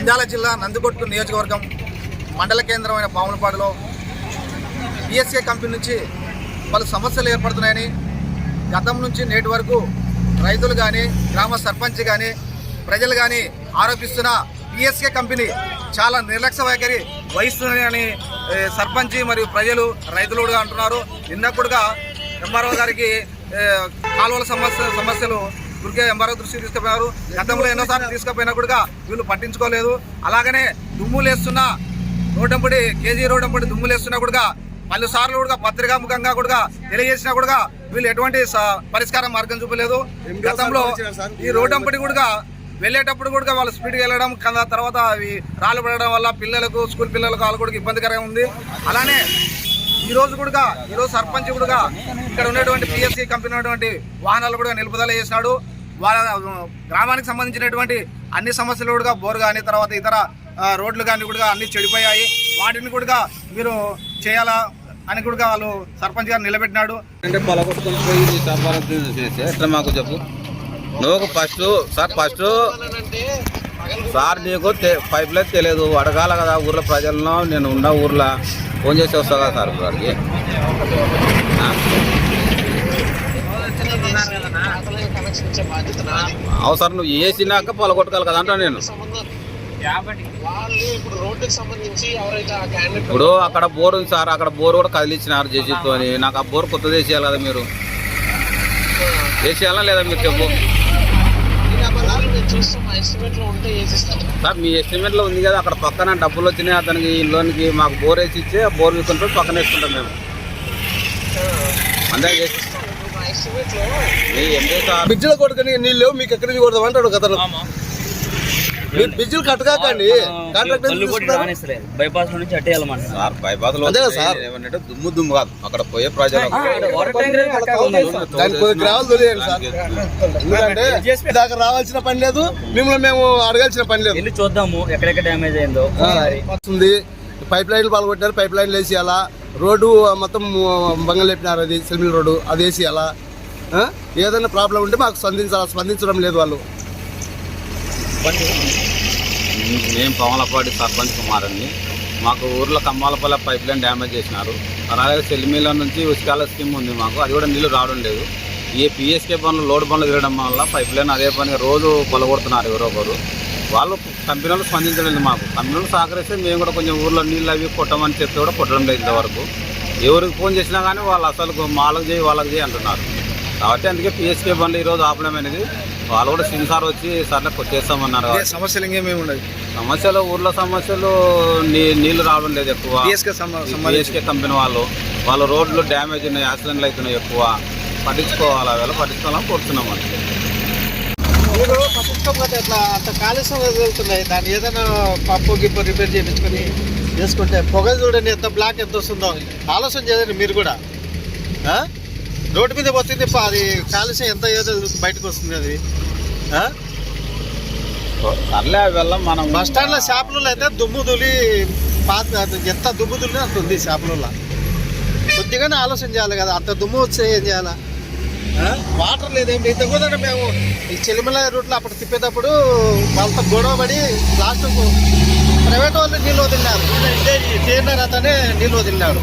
నంద్యాల జిల్లా నందికొట్టు నియోజకవర్గం మండల కేంద్రమైన పాములపాడులో పిఎస్ఏ కంపెనీ నుంచి పలు సమస్యలు ఏర్పడుతున్నాయని గతం నుంచి నేటి వరకు రైతులు కానీ గ్రామ సర్పంచ్ కానీ ప్రజలు కానీ ఆరోపిస్తున్న పిఎస్కే కంపెనీ చాలా నిర్లక్ష్య వైఖరి వహిస్తుందని ఏ, సర్పంచ్ మరియు ప్రజలు రైతులు కూడా అంటున్నారు. నిన్న కూడా ఎంఆర్ఓ గారికి కాలువల సమస్య సమస్యలు దుర్గే ఎంఆర్ఓ దృష్టికి తీసుకుపోయినారు. గతంలో ఎన్నోసార్లు తీసుకుపోయినా కూడా వీళ్ళు పట్టించుకోలేదు. అలాగనే దుమ్ములు వేస్తున్న రోడ్డంపడి కేజీ రోడ్డంపడి దుమ్ములు వేస్తున్నా కూడా పలు సార్లు కూడా పత్రికాముఖంగా కూడా తెలియజేసినా కూడా వీళ్ళు ఎటువంటి పరిష్కారం మార్గం చూపలేదు. గతంలో ఈ రోడ్డంపడి కూడా వెళ్ళేటప్పుడు కూడా వాళ్ళు స్పీడ్గా వెళ్ళడం కదా తర్వాత అవి రాళ్ళు పడడం వల్ల పిల్లలకు స్కూల్ పిల్లలకు వాళ్ళు కూడా ఇబ్బందికరంగా ఉంది. అలానే ఈ రోజు కూడా ఈ రోజు సర్పంచ్ కూడా ఇక్కడ ఉన్నటువంటి పిఎస్సి కంపెనీ ఉన్నటువంటి వాహనాలు కూడా నిలుపుదల చేసినాడు. వాళ్ళ గ్రామానికి సంబంధించినటువంటి అన్ని సమస్యలు కూడా బోర్ కానీ తర్వాత ఇతర రోడ్లు కానీ కూడా అన్ని చెడిపోయాయి. వాటిని కూడా మీరు చేయాలా అని కూడా వాళ్ళు సర్పంచ్ గారు నిలబెట్టినాడు. అంటే పొలగొట్టుకొని పోయి చేస్తే ఎట్లా మాకు చెప్పు? నువ్వు ఫస్ట్ సార్ ఫస్ట్ సార్ నీకు తె- పైప్ లైన్ తెలియదు అడగాల కదా ఊర్లో ప్రజలను నేను ఉన్న ఊర్లో. ఫోన్ చేసి వస్తా కదా సార్ గారికి. అవసరం నువ్వు వేసినాక పొలగొట్టుకోవాలి కదా అంటా నేను. ఇప్పుడు ఇప్పుడు అక్కడ బోర్ ఉంది సార్. అక్కడ బోర్ కూడా కదిలిచ్చినారు జేసీతో నాకు ఆ బోర్ కొత్తది వేసేయాలి కదా మీరు. వేసేయాలా లేదా మీరు చెప్పు మేము చూస్తాం ఎస్టిమేట్లో ఉంటే వేసిస్తాం సార్ మీ ఎస్టిమేట్లో ఉంది కదా అక్కడ పక్కన డబ్బులు వచ్చినాయి అతనికి ఇంట్లోనికి మాకు బోర్ వేసి ఇచ్చి ఆ బోర్ తీసుకుంటాం పక్కన వేసుకుంటాం మేము. అంతే చేసి మా ఎస్టిమేట్లో కొడుకుని నీళ్ళు మీకు ఎక్కడి నుంచి కొడదాం అంటాడు కదా మీరు బిజ్జులు కట్టకాకండి కాంట్రాక్ట్ బైపాస్ నుంచి అట్టేయాలన్నమాట సార్ బైపాస్ కదా సార్? ఏమంటే దుమ్ము దుమ్ము కాదు. అక్కడ పోయే కొద్ది గ్రావెల్ తొలియండి సార్. ఎందుకంటే దాకా రావాల్సిన పని లేదు. మిమ్మల్ని మేము అడగాల్సిన పని లేదు. వెళ్ళి చూద్దాము ఎక్కడెక్కడ డ్యామేజ్ అయిందో వస్తుంది. పైప్ లైన్లు పాల్గొట్టారు పైప్ లైన్లు వేసేయాలా? రోడ్డు మొత్తం బంగళ లేపినారు అది సిల్మిల్ రోడ్డు. అది వేసేయాలా? ఆ? ఏదైనా ప్రాబ్లం ఉంటే మాకు స్పందించాలా? స్పందించడం లేదు వాళ్ళు. మేము పవనపాటి సర్పంచ్ కుమార్ అండి మాకు ఊర్లో కమ్మాలపల్లి పైప్ లైన్ డ్యామేజ్ చేసినారు. అలాగే సెల్మీల నుంచి ఉచికాల స్కీమ్ ఉంది మాకు. అది కూడా నీళ్ళు రావడం లేదు. ఈ పిఎస్కే పనులు లోడ్ పనులు తిరగడం వల్ల పైప్ లైన్ అదే పని రోజు కొలగొడుతున్నారు ఎవరో ఒకరు. వాళ్ళు కంపెనీ వాళ్ళు మాకు. కంపెనీలు సహకరిస్తే మేము కూడా కొంచెం ఊర్లో నీళ్ళు అవి కొట్టమని చెప్తే కూడా కొట్టడం లేదు ఇంతవరకు. ఎవరికి ఫోన్ చేసినా కానీ వాళ్ళు అసలు మాలకు చేయి వాళ్ళకి చేయి అంటున్నారు. కాబట్టి అందుకే పిఎస్కే బండ్లు ఈరోజు ఆపడం అనేది వాళ్ళు కూడా సిన్సార్ వచ్చి సర్లే చేస్తామన్నారు ఇదే సమస్యలు ఇంకేమేమి ఉండదు. సమస్యలు ఊర్లో సమస్యలు నీ- నీళ్ళు రావడం లేదు ఎక్కువ. పిఎస్కే కంపెనీ వాళ్ళు వాళ్ళ రోడ్లు డ్యామేజ్ ఉన్నాయి యాక్సిడెంట్లు అవుతున్నాయి ఎక్కువ. పట్టించుకోవాలా? వీళ్ళు పట్టించుకోవాలని కోరుతున్నాం అంతే. మీరు పట్టించుకోకపోతే అట్లా అంత కాలుష్యం దాన్ని ఏదైనా పప్పు గిప్పు రిపేర్ చేయించుకొని చేసుకుంటే పొగ చూడండి ఎంత బ్లాక్ ఎంత వస్తుందో. ఆలోచన చేయండి మీరు కూడా? రోడ్డు మీద పోతుంది అది కాలుష్యం ఎంత ఏదో బయటకు వస్తుంది అది? సర్లే వెళ్ళం మనం బస్ స్టాండ్లో షాపులలో అయితే దుమ్ము దులి పాత ఎంత దుమ్ము దులి అంత ఉంది షాపులలో కొద్దిగానే ఆలోచన చేయాలి కదా అంత దుమ్ము వస్తే ఏం చేయాలా? వాటర్ లేదేంటి ఇంత కూడా మేము ఈ చెలిమల రూట్లో అప్పుడు తిప్పేటప్పుడు వాళ్ళతో గొడవ పడి లాస్ట్ ప్రైవేట్ వాళ్ళు నీళ్ళు వదిలినారు అతనే నీళ్ళు వదిలినాడు?